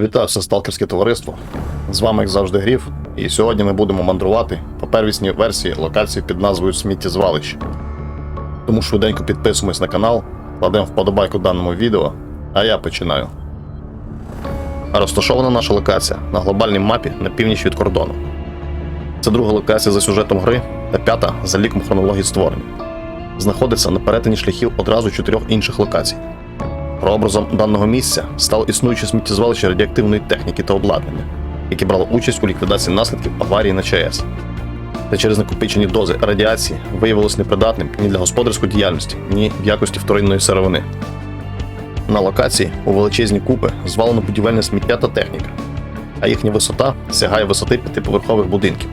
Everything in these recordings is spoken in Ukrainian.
Вітаю все сталкерське товариство. З вами, як завжди, Гріф, і сьогодні ми будемо мандрувати по первісній версії локації під назвою Сміттєзвалище. Тому швиденько підписуємось на канал, кладемо вподобайку даному відео, а я починаю. Розташована наша локація на глобальній мапі на північ від кордону. Це друга локація за сюжетом гри та п'ята за ліком хронології створення. Знаходиться на перетині шляхів одразу чотирьох інших локацій. Прообразом даного місця стало існуюче сміттєзвалище радіоактивної техніки та обладнання, яке брало участь у ліквідації наслідків аварії на ЧАЕС. Та через накопичені дози радіації виявилось непридатним ні для господарської діяльності, ні в якості вторинної сировини. На локації у величезні купи звалено будівельне сміття та техніка, а їхня висота сягає висоти п'ятиповерхових будинків.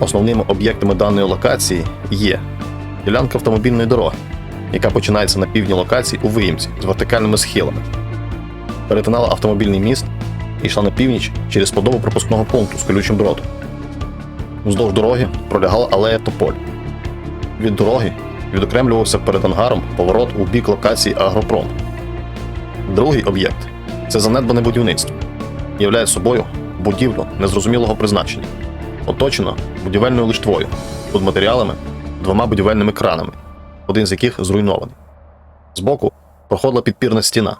Основними об'єктами даної локації є ділянка автомобільної дороги, яка починається на півдні локації у виїмці з вертикальними схилами. Перетинала автомобільний міст і йшла на північ через подобу пропускного пункту з колючим дротом. Вздовж дороги пролягала алея Тополь. Від дороги відокремлювався перед ангаром поворот у бік локації Агропром. Другий об'єкт це занедбане будівництво. Являє собою будівлю незрозумілого призначення, оточено будівельною лиштвою, будматеріалами, двома будівельними кранами, один з яких зруйнований. Збоку проходила підпірна стіна.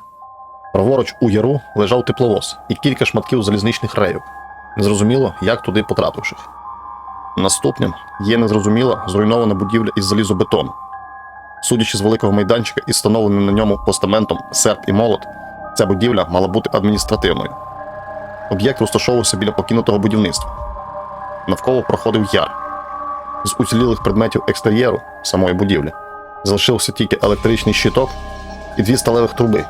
Праворуч у яру лежав тепловоз і кілька шматків залізничних рейок. Незрозуміло, як туди потрапивших. Наступним є незрозуміла зруйнована будівля із залізобетону. Судячи з великого майданчика і встановленим на ньому постаментом серп і молот, ця будівля мала бути адміністративною. Об'єкт розташовувався біля покинутого будівництва. Навколо проходив яр. З уцілілих предметів екстер'єру самої будівлі залишився тільки електричний щиток і дві сталевих труби,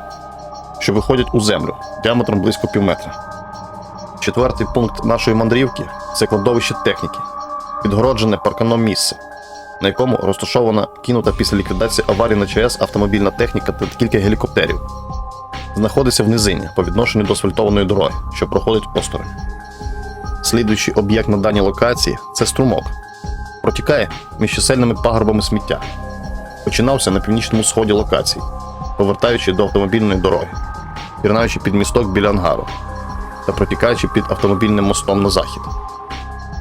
що виходять у землю діаметром близько півметра. Четвертий пункт нашої мандрівки це кладовище техніки, підгороджене парканом місце, на якому розташована кинута після ліквідації аварії на ЧАЕС автомобільна техніка та кілька гелікоптерів. Знаходиться в низині по відношенню до асфальтованої дороги, що проходить осторонь. Слідуючий об'єкт на даній локації це струмок. Протікає між чисельними пагорбами сміття. Починався на північному сході локації, повертаючи до автомобільної дороги, пірнаючи під місток біля ангару та протікаючи під автомобільним мостом на захід.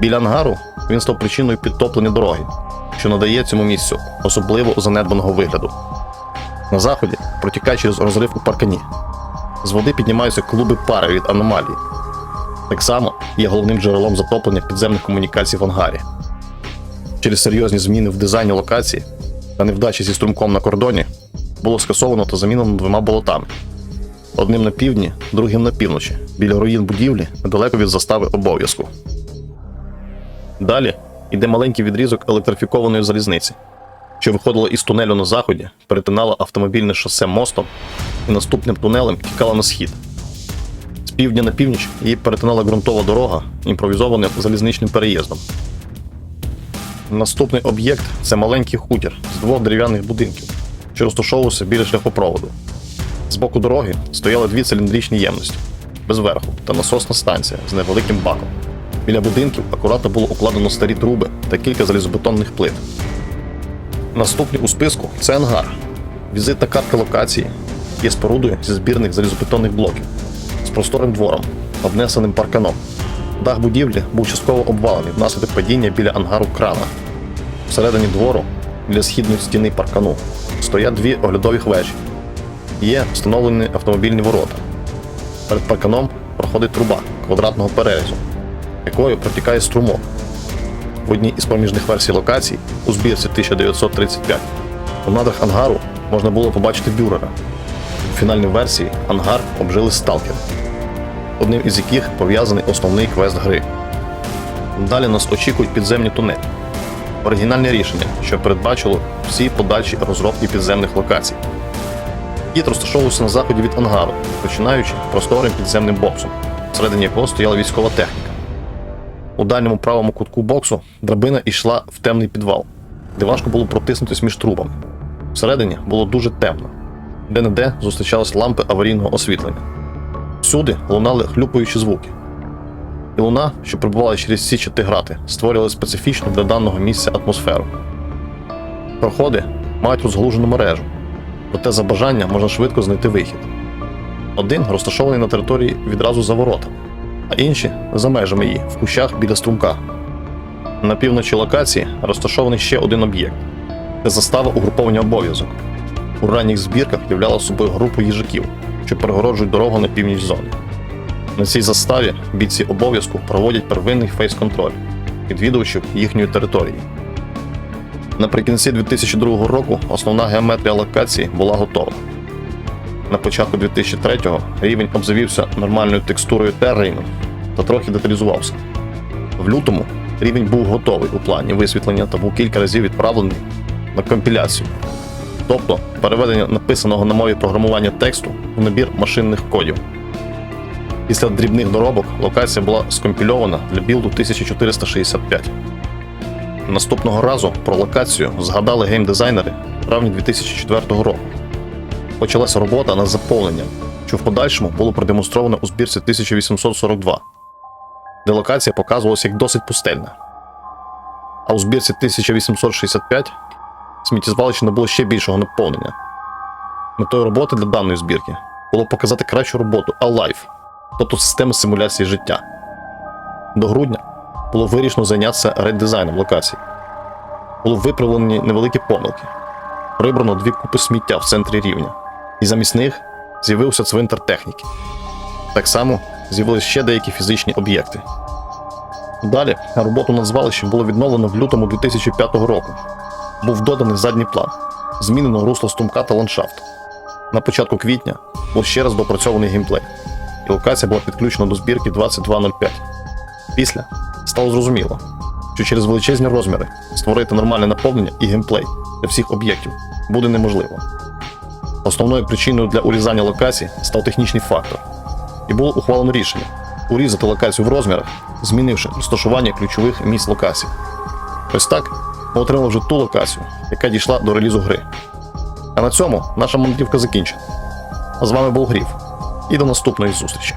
Біля ангару він став причиною підтоплення дороги, що надає цьому місцю особливо занедбаного вигляду. На заході протікає через розрив у паркані. З води піднімаються клуби пари від аномалії. Так само є головним джерелом затоплення підземних комунікацій в ангарі. Через серйозні зміни в дизайні локації та невдачі зі струмком на кордоні було скасовано та замінено двома болотами. Одним на півдні, другим на півночі, біля руїн будівлі, недалеко від застави обов'язку. Далі йде маленький відрізок електрифікованої залізниці, що виходила із тунелю на заході, перетинала автомобільне шосе мостом і наступним тунелем тікала на схід. З півдня на північ її перетинала ґрунтова дорога імпровізованим залізничним переїздом. Наступний об'єкт це маленький хутір з двох дерев'яних будинків, що розташовувався біля шляхопроводу. З боку дороги стояли дві циліндричні ємності без верху та насосна станція з невеликим баком. Біля будинків акуратно було укладено старі труби та кілька залізобетонних плит. Наступний у списку це ангар. Візитна картка локації є спорудою зі збірних залізобетонних блоків з просторим двором, обнесеним парканом. Дах будівлі був частково обвалений внаслідок падіння біля ангару крана. Всередині двору, біля східної стіни паркану, стоять дві оглядові вежі. Є встановлені автомобільні ворота. Перед парканом проходить труба квадратного перерізу, якою протікає струмок. В одній із проміжних версій локацій у збірці 1935 у надрах ангару можна було побачити бюрера. У фінальній версії ангар обжили сталкери, одним із яких пов'язаний основний квест гри. Далі нас очікують підземні тунелі. Оригінальне рішення, що передбачило всі подальші розробки підземних локацій. Кіт розташовувався на заході від ангару, починаючи просторим підземним боксом, всередині якого стояла військова техніка. У дальньому правому кутку боксу драбина йшла в темний підвал, де важко було протиснутися між трубами. Всередині було дуже темно, де-не-де зустрічались лампи аварійного освітлення. Всюди лунали хлюпаючі звуки. І луна, що прибувала через січати грати, створювала специфічну для даного місця атмосферу. Проходи мають розглужену мережу, проте за бажання можна швидко знайти вихід. Один розташований на території відразу за воротами, а інші за межами її в кущах біля струмка. На півночі локації розташований ще один об'єкт це застава угруповання обов'язок. У ранніх збірках являла собою групу їжаків, що перегороджують дорогу на північ зони. На цій заставі бійці обов'язку проводять первинний фейс-контроль відвідувачів їхньої території. Наприкінці 2002 року основна геометрія локації була готова. На початку 2003-го рівень обзавівся нормальною текстурою террейну та трохи деталізувався. В лютому рівень був готовий у плані висвітлення та був кілька разів відправлений на компіляцію, тобто переведення написаного на мові програмування тексту в набір машинних кодів. Після дрібних доробок локація була скомпільована для білду 1465. Наступного разу про локацію згадали геймдизайнери в травні 2004 року. Почалася робота над заповненням, що в подальшому було продемонстровано у збірці 1842, де локація показувалася як досить пустельна. А у збірці 1865 сміттєзвалище набуло ще більшого наповнення. Метою роботи для даної збірки було показати кращу роботу Alive, тобто системи симуляції життя. До грудня було вирішено зайнятися реддизайном локацій. Було виправлені невеликі помилки. Прибрано дві купи сміття в центрі рівня, і замість них з'явився цвинтар техніки. Так само з'явилися ще деякі фізичні об'єкти. Далі роботу над звалищем було відновлено в лютому 2005 року. Був доданий задній план, змінено русло струмка та ландшафт. На початку квітня був ще раз допрацьований геймплей, і локація була підключена до збірки 2205. Після стало зрозуміло, що через величезні розміри створити нормальне наповнення і геймплей для всіх об'єктів буде неможливо. Основною причиною для урізання локацій став технічний фактор, і було ухвалено рішення урізати локацію в розмірах, змінивши розташування ключових місць локацій. Ось так ми отримали вже ту локацію, яка дійшла до релізу гри. А на цьому наша мандрівка закінчена. З вами був Гріф. І до наступної зустрічі.